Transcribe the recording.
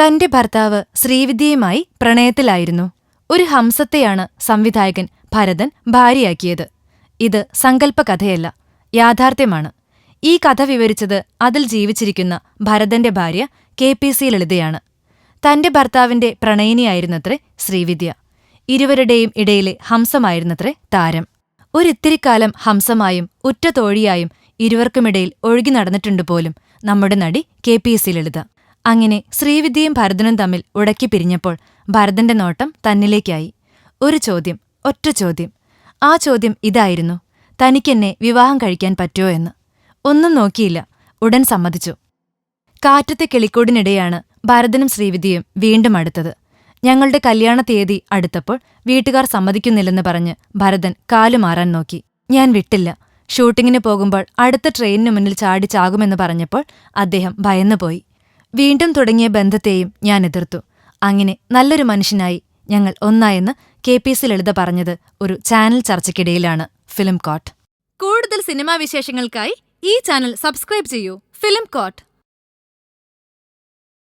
തന്റെ ഭർത്താവ് ശ്രീവിദ്യയുമായി പ്രണയത്തിലായിരുന്നു. ഒരു ഹംസത്തെയാണ് സംവിധായകൻ ഭരതൻ ഭാര്യയാക്കിയത്. ഇത് സങ്കല്പകഥയല്ല യാഥാർത്ഥ്യമാണ്. ഈ കഥ വിവരിച്ചത് അതിൽ ജീവിച്ചിരിക്കുന്ന ഭരതന്റെ ഭാര്യ കെ പി സി ലളിതയാണ്. തന്റെ ഭർത്താവിന്റെ പ്രണയിനിയായിരുന്നത്രേ ശ്രീവിദ്യ. ഇരുവരുടെയും ഇടയിലെ ഹംസമായിരുന്നത്രേ താരം. ഒരിത്തിരിക്കാലം ഹംസമായും ഉറ്റ തോഴിയായും ഇരുവർക്കുമിടയിൽ ഒഴുകി നടന്നിട്ടുണ്ട് പോലും നമ്മുടെ നടി കെ പി എസ് ലളിത. അങ്ങനെ ശ്രീവിദ്യയും ഭരതനും തമ്മിൽ ഉടക്കി പിരിഞ്ഞപ്പോൾ ഭരതന്റെ നോട്ടം തന്നിലേക്കായി. ഒരു ചോദ്യം ഒറ്റ ചോദ്യം. ആ ചോദ്യം ഇതായിരുന്നു തനിക്കെന്നെ വിവാഹം കഴിക്കാൻ പറ്റുമോ എന്ന്. ഒന്നും നോക്കിയില്ല ഉടൻ സമ്മതിച്ചു. കാറ്റത്തെ കിളിക്കൂടിനിടെയാണ് ഭരതനും ശ്രീവിദ്യയും വീണ്ടും അടുത്തത്. ഞങ്ങളുടെ കല്യാണ തീയതി അടുത്തപ്പോൾ വീട്ടുകാർ സമ്മതിക്കുന്നില്ലെന്ന് പറഞ്ഞ് ഭരതൻ കാലുമാറാൻ നോക്കി. ഞാൻ വിട്ടില്ല ഷൂട്ടിങ്ങിന് പോകുമ്പോൾ അടുത്ത ട്രെയിനിനു മുന്നിൽ ചാടിച്ചാകുമെന്ന് പറഞ്ഞപ്പോൾ അദ്ദേഹം ഭയന്നുപോയി. വീണ്ടും തുടങ്ങിയ ബന്ധത്തെയും ഞാൻ എതിർത്തു. അങ്ങനെ നല്ലൊരു മനുഷ്യനായി ഞങ്ങൾ ഒന്നായെന്ന് കെ പി സി ലളിത പറഞ്ഞത് ഒരു ചാനൽ ചർച്ചയ്ക്കിടയിലാണ് ഫിലിം കോട്ട് കൂടുതൽ സിനിമാ വിശേഷങ്ങൾക്കായി ഈ ചാനൽ സബ്സ്ക്രൈബ് ചെയ്യൂ ഫിലിം കോട്ട്